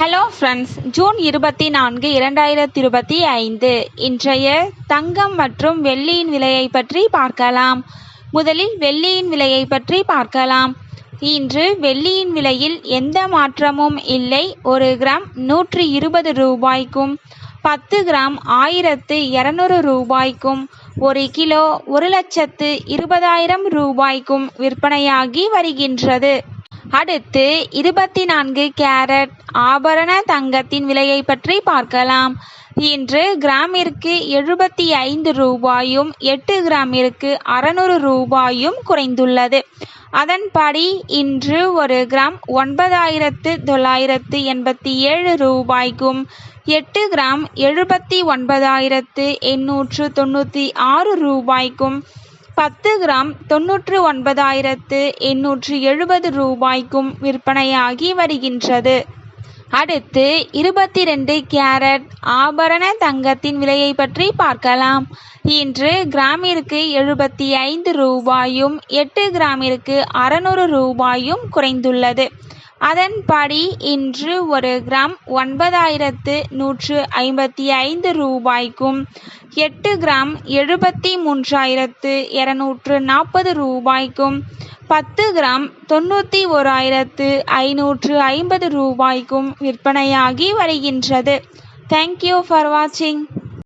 Hello friends June இருபத்தி நான்கு இரண்டாயிரத்தி இருபத்தி ஐந்து. இன்றைய தங்கம் மற்றும் வெள்ளியின் விலையை பற்றி பார்க்கலாம். முதலில் வெள்ளியின் விலையை பற்றி பார்க்கலாம். இன்று வெள்ளியின் விலையில் எந்த மாற்றமும் இல்லை. ஒரு கிராம் நூற்றி இருபது ரூபாய்க்கும் பத்து கிராம் ஆயிரத்து இரநூறு ரூபாய்க்கும் ஒரு கிலோ ஒரு லட்சத்து இருபதாயிரம் ரூபாய்க்கும் விற்பனையாகி வருகின்றது. அடுத்து இருபத்தி நான்கு கேரட் ஆபரண தங்கத்தின் விலையை பற்றி பார்க்கலாம். இன்று கிராமிற்கு எழுபத்தி ஐந்து ரூபாயும் எட்டு கிராமிற்கு அறநூறு ரூபாயும் குறைந்துள்ளது. அதன்படி இன்று ஒரு கிராம் ஒன்பதாயிரத்து தொள்ளாயிரத்து எண்பத்தி ஏழு ரூபாய்க்கும் எட்டு கிராம் எழுபத்தி ஒன்பதாயிரத்து எண்ணூற்று தொண்ணூற்றி ஆறு ரூபாய்க்கும் பத்து கிராம் தொன்னூற்று ஒன்பதாயிரத்து எண்ணூற்று எழுபது ரூபாய்க்கும் விற்பனையாகி வருகின்றது. அடுத்து இருபத்தி ரெண்டு கேரட் ஆபரண தங்கத்தின் விலையை பற்றி பார்க்கலாம். இன்று கிராமிற்கு எழுபத்தி ஐந்து ரூபாயும் எட்டு கிராமிற்கு அறநூறு ரூபாயும் குறைந்துள்ளது. அதன்படி இன்று ஒரு கிராம் ஒன்பதாயிரத்து நூற்று ஐம்பத்தி ஐந்து ரூபாய்க்கும் எட்டு கிராம் எழுபத்தி மூன்றாயிரத்து இரநூற்று நாற்பது ரூபாய்க்கும் பத்து கிராம் தொண்ணூற்றி ஓராயிரத்து ஐநூற்று ஐம்பது ரூபாய்க்கும் விற்பனையாகி வருகின்றது. தேங்க்யூ ஃபார் வாட்சிங்